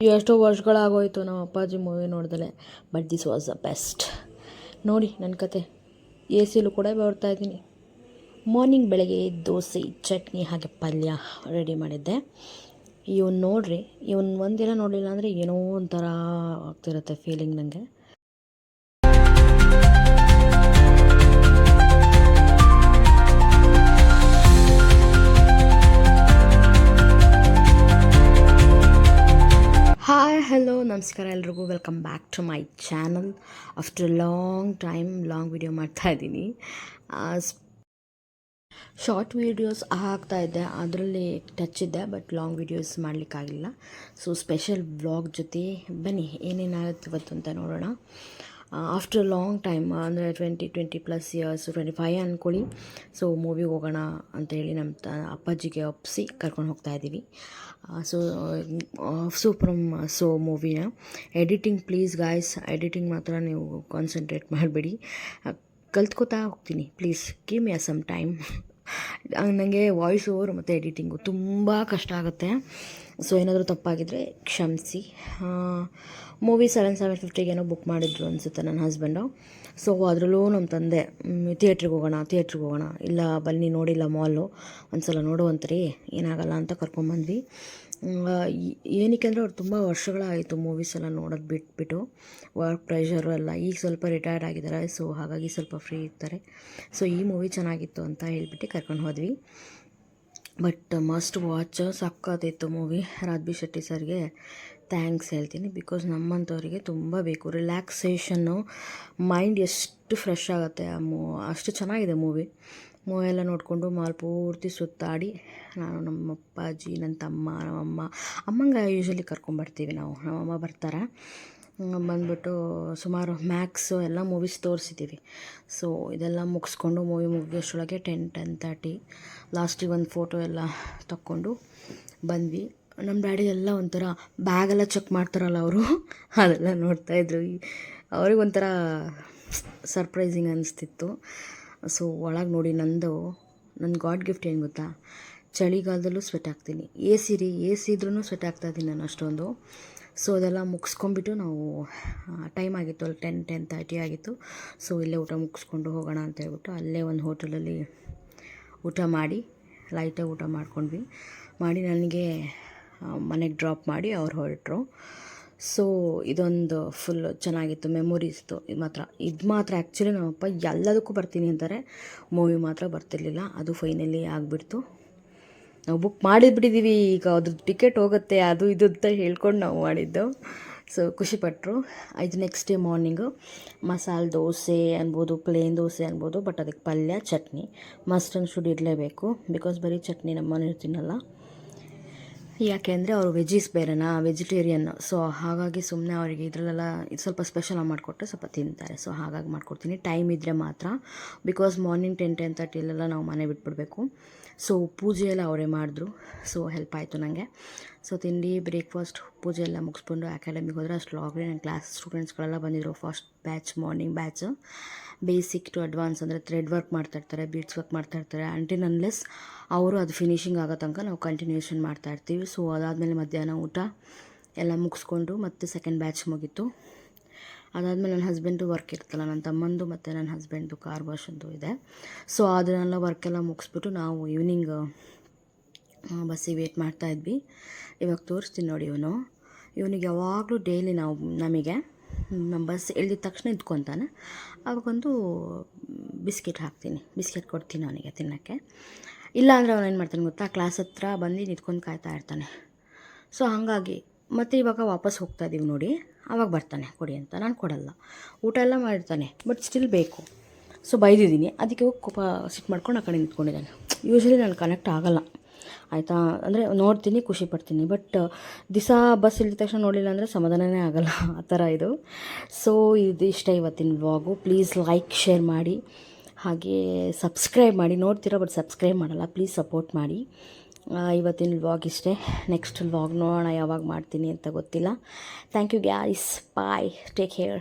ಎಷ್ಟೋ ವರ್ಷಗಳಾಗೋಯ್ತು ನಮ್ಮ Appaji movie ನೋಡ್ದಲೆ but this was the best ನೋಡಿ ನನ್ನ ಕತೆ. ಎ ಸಿಲೂ ಕೂಡ ಬರ್ತಾ ಇದ್ದೀನಿ. ಮಾರ್ನಿಂಗ್ ಬೆಳಗ್ಗೆ ದೋಸೆ, ಚಟ್ನಿ ಹಾಗೆ ಪಲ್ಯ ರೆಡಿ ಮಾಡಿದ್ದೆ. ಇವನು ನೋಡ್ರಿ, ಇವನು ಒಂದಿನ ನೋಡಲಿಲ್ಲ ಅಂದರೆ ಏನೋ ಒಂಥರ ಆಗ್ತಿರುತ್ತೆ ಫೀಲಿಂಗ್ ನನಗೆ ನಮಸ್ಕಾರ ಎಲ್ರಿಗೂ welcome back to my channel after long time long video ಮಾಡ್ತಾ ಇದ್ದೀನಿ. ಶಾರ್ಟ್ ವೀಡಿಯೋಸ್ ಆಗ್ತಾ ಇದ್ದೆ ಅದರಲ್ಲಿ ಟಚ್ ಇದ್ದೆ ಬಟ್ ಲಾಂಗ್ ವೀಡಿಯೋಸ್ ಮಾಡಲಿಕ್ಕಾಗಿಲ್ಲ. ಸೊ ಸ್ಪೆಷಲ್ ವ್ಲಾಗ್ ಜೊತೆ ಬನ್ನಿ, ಏನೇನಾಗುತ್ತೆ ಇವತ್ತು ಅಂತ ನೋಡೋಣ. ಆಫ್ಟರ್ ಲಾಂಗ್ ಟೈಮ್ ಅಂದರೆ twenty twenty plus years twenty five ಅಂದ್ಕೊಳ್ಳಿ ಸೊ ಮೂವಿಗೆ ಹೋಗೋಣ ಅಂತೇಳಿ ನಮ್ಮ ತ, ಅಪ್ಪಾಜಿಗೆ ಒಪ್ಪಿಸಿ ಕರ್ಕೊಂಡು ಹೋಗ್ತಾ ಇದ್ದೀವಿ. ಸೊ ಸೂಪ್ರಮ್ ಸೊ ಮೂವಿನ ಎಡಿಟಿಂಗ್ ಪ್ಲೀಸ್ ಗಾಯ್ಸ್ ಎಡಿಟಿಂಗ್ ಮಾತ್ರ ನೀವು ಕಾನ್ಸಂಟ್ರೇಟ್ ಮಾಡಬೇಡಿ. ಕಲ್ತ್ಕೋತಾ ಹೋಗ್ತೀನಿ. Please give ya some time ನನಗೆ ವಾಯ್ಸ್ ಓವರ್ ಮತ್ತು ಎಡಿಟಿಂಗು ತುಂಬ ಕಷ್ಟ ಆಗುತ್ತೆ. ಸೊ ಏನಾದರೂ ತಪ್ಪಾಗಿದ್ದರೆ ಕ್ಷಮಿಸಿ. ಮೂವಿ ಸೆವೆನ್ ಸೆವೆನ್ ಫಿಫ್ಟಿಗೇನೋ ಬುಕ್ ಮಾಡಿದ್ರು ಅನಿಸುತ್ತೆ ನನ್ನ ಹಸ್ಬೆಂಡು ಸೊ ಅದರಲ್ಲೂ ನಮ್ಮ ತಂದೆ ಥಿಯೇಟ್ರಿಗೆ ಹೋಗೋಣ ಥಿಯೇಟ್ರಿಗೆ ಹೋಗೋಣ. ಇಲ್ಲ, ಬನ್ನಿ ನೋಡಿಲ್ಲ ಮಾಲು ಒಂದು ಸಲ ನೋಡುವಂತ್ರಿ ಏನಾಗಲ್ಲ ಅಂತ ಕರ್ಕೊಂಬಂದ್ವಿ. ಏನಕ್ಕೆ ಅಂದರೆ ಅವ್ರು ತುಂಬ ವರ್ಷಗಳಾಯಿತು ಮೂವೀಸ್ ಎಲ್ಲ ನೋಡೋದು ಬಿಟ್ಬಿಟ್ಟು ವರ್ಕ್ ಪ್ರೆಷರು ಎಲ್ಲ ಈಗ ಸ್ವಲ್ಪ ರಿಟೈರ್ಡ್ ಆಗಿದ್ದಾರೆ ಸೊ ಹಾಗಾಗಿ ಸ್ವಲ್ಪ ಫ್ರೀ ಇರ್ತಾರೆ. ಸೊ ಈ ಮೂವಿ ಚೆನ್ನಾಗಿತ್ತು ಅಂತ ಹೇಳಿಬಿಟ್ಟು ಕರ್ಕೊಂಡು ಹೋದ್ವಿ. ಬಟ್ ಮಸ್ಟ್ ವಾಚ್ ಸಕ್ಕತ್ತಿತ್ತು ಮೂವಿ ರಾಜ್ಬಿ ಶೆಟ್ಟಿ ಸರ್ಗೆ ಥ್ಯಾಂಕ್ಸ್ ಹೇಳ್ತೀನಿ. ಬಿಕಾಸ್ ನಮ್ಮಂಥವ್ರಿಗೆ ತುಂಬ ಬೇಕು. ರಿಲ್ಯಾಕ್ಸೇಷನ್ನು ಮೈಂಡ್ ಎಷ್ಟು ಫ್ರೆಶ್ ಆಗುತ್ತೆ ಆ ಮೂ, ಅಷ್ಟು ಚೆನ್ನಾಗಿದೆ ಮೂವಿ ಎಲ್ಲ ನೋಡಿಕೊಂಡು ಮಾಲ್ ಪೂರ್ತಿ ಸುತ್ತಾಡಿ ನಾನು ನಮ್ಮ ಅಪ್ಪಾಜಿ, ನನ್ನ ತಮ್ಮ, ನಮ್ಮಮ್ಮ, ಅಮ್ಮಂಗೆ ಯೂಶ್ವಲಿ ಕರ್ಕೊಂಬರ್ತೀವಿ ನಾವು. ನಮ್ಮಮ್ಮ ಬರ್ತಾರೆ. ಬಂದ್ಬಿಟ್ಟು ಸುಮಾರು ಮ್ಯಾಕ್ಸು ಎಲ್ಲ ಮೂವೀಸ್ ತೋರಿಸಿದ್ದೀವಿ ಸೊ ಇದೆಲ್ಲ ಮುಗಿಸ್ಕೊಂಡು ಮೂವಿ ಮುಗಿಯೋಷ್ಟೊಳಗೆ ಟೆನ್ ಟೆನ್ ತರ್ಟಿ ಲಾಸ್ಟಿಗೆ ಒಂದು ಫೋಟೋ ಎಲ್ಲ ತಕ್ಕೊಂಡು ಬಂದ್ವಿ. ನಮ್ಮ ಡ್ಯಾಡಿ ಎಲ್ಲ ಒಂಥರ ಬ್ಯಾಗೆಲ್ಲ ಚೆಕ್ ಮಾಡ್ತಾರಲ್ಲ ಅವರು. ಅದೆಲ್ಲ ನೋಡ್ತಾಯಿದ್ರು ಅವ್ರಿಗೆ ಒಂಥರ ಸರ್ಪ್ರೈಸಿಂಗ್ ಅನಿಸ್ತಿತ್ತು. ಸೊ ಒಳಗೆ ನೋಡಿ ನಂದು ನನ್ನ ಗಾಡ್ ಗಿಫ್ಟ್ ಏನು ಗೊತ್ತಾ? ಚಳಿಗಾಲದಲ್ಲೂ ಸ್ವೆಟ್ ಹಾಕ್ತೀನಿ. ಎ ಸಿ ರೀ, ಎ ಸಿ ಇದ್ರೂ ಸ್ವೆಟ್ ಹಾಕ್ತಾಯಿದ್ದೀನಿ ನಾನು ಅಷ್ಟೊಂದು. ಸೊ ಅದೆಲ್ಲ ಮುಗಿಸ್ಕೊಂಬಿಟ್ಟು ನಾವು ಟೈಮ್ ಆಗಿತ್ತು, ಅಲ್ಲಿ ಟೆನ್ ಟೆನ್ ತರ್ಟಿ ಆಗಿತ್ತು. ಸೊ ಇಲ್ಲೇ ಊಟ ಮುಗಿಸ್ಕೊಂಡು ಹೋಗೋಣ ಅಂತ ಹೇಳ್ಬಿಟ್ಟು ಅಲ್ಲೇ ಒಂದು ಹೋಟೆಲಲ್ಲಿ ಊಟ ಮಾಡಿ ಲೈಟಾಗಿ ಊಟ ಮಾಡ್ಕೊಂಡ್ವಿ. ಮಾಡಿ ನನಗೆ ಮನೆಗೆ ಡ್ರಾಪ್ ಮಾಡಿ ಅವ್ರು ಹೊರಟರು. ಸೊ ಇದೊಂದು ಫುಲ್ ಚೆನ್ನಾಗಿತ್ತು ಮೆಮೊರೀಸ್ದು ಇದು ಮಾತ್ರ. ಇದು ಮಾತ್ರ ಆ್ಯಕ್ಚುಲಿ ನಮ್ಮಪ್ಪ ಎಲ್ಲದಕ್ಕೂ ಬರ್ತೀನಿ ಅಂತಾರೆ. ಮೂವಿ ಮಾತ್ರ ಬರ್ತಿರ್ಲಿಲ್ಲ. ಅದು ಫೈನಲಿ ಆಗಿಬಿಡ್ತು. ನಾವು ಬುಕ್ ಮಾಡಿದ್ಬಿಟ್ಟಿದ್ದೀವಿ ಈಗ ಅದ್ರದ್ದು ಟಿಕೆಟ್ ಹೋಗುತ್ತೆ, ಅದು ಇದು ಅಂತ ಹೇಳ್ಕೊಂಡು ನಾವು ಮಾಡಿದ್ದು. ಸೊ ಖುಷಿಪಟ್ಟರು ಇದು next day morning masala dosa ಅನ್ಬೋದು ಪ್ಲೇನ್ ದೋಸೆ ಅನ್ಬೋದು ಬಟ್ ಅದಕ್ಕೆ ಪಲ್ಯ, ಚಟ್ನಿ. ಮಸ್ಟ್ ಅಂಡ್ ಶುಡ್ ಇರಲೇಬೇಕು. ಬಿಕಾಸ್ ಬರೀ ಚಟ್ನಿ ನಮ್ಮ ಮನೇಲಿ ತಿನ್ನಲ್ಲ. ಯಾಕೆ ಅಂದರೆ ಅವರು ವೆಜ್ಜೀಸ್ ಬೇರೆನಾ? ವೆಜಿಟೇರಿಯನ್ ಸೊ ಹಾಗಾಗಿ ಸುಮ್ಮನೆ ಅವರಿಗೆ ಇದರಲ್ಲೆಲ್ಲ ಇದು ಸ್ವಲ್ಪ ಸ್ಪೆಷಲಾಗಿ ಮಾಡಿಕೊಟ್ರೆ ಸ್ವಲ್ಪ ತಿಂತಾರೆ. ಸೊ ಹಾಗಾಗಿ ಮಾಡ್ಕೊಡ್ತೀನಿ. ಟೈಮ್ ಇದ್ದರೆ ಮಾತ್ರ. ಬಿಕಾಸ್ ಮಾರ್ನಿಂಗ್ ಟೆನ್ ಟೆನ್ ತರ್ಟಿಲೆಲ್ಲ ನಾವು ಮನೆ ಬಿಟ್ಬಿಡಬೇಕು. ಸೊ ಪೂಜೆ ಅವರೇ ಮಾಡಿದ್ರು. ಸೊ ಹೆಲ್ಪ್ ಆಯಿತು ನನಗೆ ಸೊ ತಿಂಡಿ ಬ್ರೇಕ್ಫಾಸ್ಟ್ ಪೂಜೆ ಎಲ್ಲ ಮುಗಿಸ್ಕೊಂಡು ಅಕಾಡೆಮಿಗೆ ಹೋದರೆ ಲಾಗ್ರಿ ನನ್ನ ಕ್ಲಾಸ್ ಸ್ಟೂಡೆಂಟ್ಸ್ಗಳೆಲ್ಲ ಬಂದಿದ್ರು. First batch morning batch basic to advance ಅಂದರೆ ಥ್ರೆಡ್ ವರ್ಕ್ ಮಾಡ್ತಾಯಿರ್ತಾರೆ ಬೀಡ್ಸ್ ವರ್ಕ್ ಮಾಡ್ತಾಯಿರ್ತಾರೆ ಆಂಟಿ ಅನ್ಲೆಸ್ ಅವರು ಅದು ಫಿನಿಷಿಂಗ್ ಆಗೋ ತನಕ ನಾವು ಕಂಟಿನ್ಯೂಷನ್ ಮಾಡ್ತಾಯಿರ್ತೀವಿ ಸೊ ಅದಾದಮೇಲೆ ಮಧ್ಯಾಹ್ನ ಊಟ ಎಲ್ಲ ಮುಗಿಸ್ಕೊಂಡು ಮತ್ತೆ ಸೆಕೆಂಡ್ ಬ್ಯಾಚ್ ಮುಗೀತು. ಅದಾದಮೇಲೆ ನನ್ನ ಹಸ್ಬೆಂಡು ವರ್ಕ್ ಇರ್ತಲ್ಲ ನನ್ನ ತಮ್ಮಂದು ಮತ್ತು ನನ್ನ ಹಸ್ಬೆಂಡ್ದು ಕಾರ್ ವಾಶಂದು ಇದೆ. ಸೊ ಅದನ್ನೆಲ್ಲ ವರ್ಕೆಲ್ಲ ಮುಗಿಸ್ಬಿಟ್ಟು ನಾವು ಈವ್ನಿಂಗ್ ಬಸ್ಸಿಗೆ ವೇಟ್ ಮಾಡ್ತಾ ಇದ್ವಿ. ಇವಾಗ ತೋರಿಸ್ತೀನಿ ನೋಡಿ ಇವನು. ಇವನಿಗೆ ಯಾವಾಗಲೂ ಡೈಲಿ ನಾವು, ನಮಗೆ ನಮ್ಮ ಬಸ್ ಇಳಿದ ತಕ್ಷಣ ಇದ್ಕೊತಾನೆ. ಅವಾಗೊಂದು ಬಿಸ್ಕೆಟ್ ಹಾಕ್ತೀನಿ. ಬಿಸ್ಕೆಟ್ ಕೊಡ್ತೀನಿ ಅವನಿಗೆ ತಿನ್ನೋಕ್ಕೆ. ಇಲ್ಲಾಂದರೆ ಅವನು ಏನು ಮಾಡ್ತಾನೆ ಗೊತ್ತಾ? ಕ್ಲಾಸ್ ಹತ್ರ ಬಂದು ನಿಂತ್ಕೊಂಡು ಕಾಯ್ತಾ ಇರ್ತಾನೆ. ಸೊ ಹಾಗಾಗಿ ಮತ್ತು ಇವಾಗ ವಾಪಸ್ ಹೋಗ್ತಾ ಇದ್ದೀವಿ ನೋಡಿ. ಆವಾಗ ಬರ್ತಾನೆ, ಕೊಡಿ ಅಂತ. ನಾನು ಕೊಡಲ್ಲ. ಊಟ ಎಲ್ಲ ಮಾಡಿರ್ತಾನೆ ಬಟ್ ಸ್ಟಿಲ್ ಬೇಕು. ಸೊ ಬೈದಿದ್ದೀನಿ. ಅದಕ್ಕೆ ಹೋಗಿ ಕೋಪ ಸಿಟ್ಟು ಮಾಡ್ಕೊಂಡು ಆ ಕಡೆ ನಿಂತ್ಕೊಂಡಿದ್ದಾನೆ. ಯೂಶ್ವಲಿ ನಾನು ಕನೆಕ್ಟ್ ಆಗೋಲ್ಲ. ಆಯಿತಾ? ಅಂದರೆ ನೋಡ್ತೀನಿ, ಖುಷಿ ಪಡ್ತೀನಿ. ಬಟ್ ದಿಸ ಬಸ್ ಇಳಿದ ತಕ್ಷಣ ನೋಡಲಿಲ್ಲ ಅಂದರೆ ಸಮಾಧಾನನೇ ಆಗಲ್ಲ ಆ ಥರ ಇದು. ಸೊ ಇದು ಇಷ್ಟ ಇವತ್ತಿನ ವ್ಲಾಗು ಪ್ಲೀಸ್ ಲೈಕ್ ಶೇರ್ ಮಾಡಿ. ಹಾಗೆ ಸಬ್ಸ್ಕ್ರೈಬ್ ಮಾಡಿ. ನೋಡ್ತೀರಾ ಬಟ್ ಸಬ್ಸ್ಕ್ರೈಬ್ ಮಾಡಲ್ಲ. ಪ್ಲೀಸ್ ಸಪೋರ್ಟ್ ಮಾಡಿ. ಇವತ್ತಿನ ವ್ಲಾಗ್ ಇಷ್ಟೇ. ನೆಕ್ಸ್ಟ್ ವ್ಲಾಗ್ ನೋಡೋಣ ಯಾವಾಗ ಮಾಡ್ತೀನಿ ಅಂತ ಗೊತ್ತಿಲ್ಲ. Thank you guys bye take care